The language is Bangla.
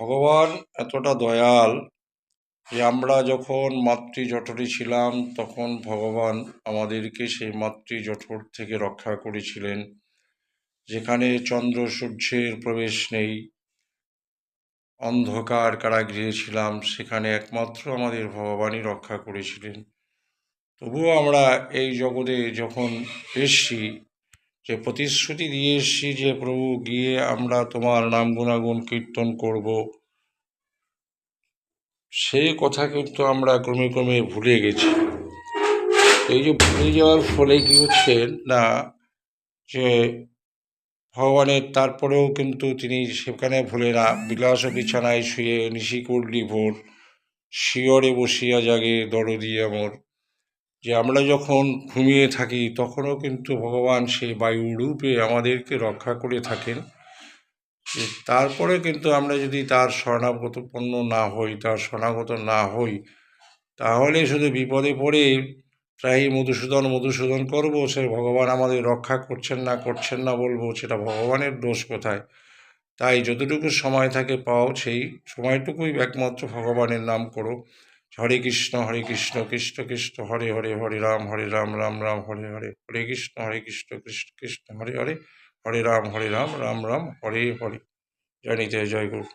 ভগবান এতটা দয়াল যে আমরা যখন মাতৃ জঠরে ছিলাম, তখন ভগবান আমাদেরকে সেই মাতৃ জঠর থেকে রক্ষা করেছিলেন। যেখানে চন্দ্র সূর্যের প্রবেশ নেই, অন্ধকার কারাগৃহে ছিলাম, সেখানে একমাত্র আমাদের ভগবানই রক্ষা করেছিলেন। তবুও আমরা এই জগতে যখন এসছি যে প্রতিশ্রুতি দিয়ে এসছি যে, প্রভু, গিয়ে আমরা তোমার নাম গুণাগুণ কীর্তন করব। সেই কথা কিন্তু আমরা ক্রমে ক্রমে ভুলে গেছি। এই যে ভুলে যাওয়ার ফলে কী হচ্ছে না, যে ভগবানের তারপরেও কিন্তু তিনি সেখানে ভুলে না। বিলাস বিছানায় শুয়ে নিশি করলি ভোর, শিয়রে বসিয়া জাগে দরদি আমর। যে আমরা যখন ঘুমিয়ে থাকি, তখনও কিন্তু ভগবান সেই বায়ু রূপে আমাদেরকে রক্ষা করে থাকেন। তারপরে কিন্তু আমরা যদি তার শরণাগতপন্ন না হই, তার শরণাগত না হই, তাহলে শুধু বিপদে পড়ে প্রায় মধুসূদন মধুসূদন করব, সে ভগবান আমাদের রক্ষা করছেন না করছেন না বলব, সেটা ভগবানের দোষ কোথায়? তাই যতটুকু সময় থাকে পাও, সেই সময়টুকুই একমাত্র ভগবানের নাম করো। হরে কৃষ্ণ হরে কৃষ্ণ কৃষ্ণ কৃষ্ণ, হরে হরে হরে রাম হরে রাম রাম রাম, হরে হরে হরে কৃষ্ণ হরে কৃষ্ণ কৃষ্ণ কৃষ্ণ, হরে হরে হরে রাম হরে রাম রাম রাম, হরে হরে। জয় নিতে জয় গুরু।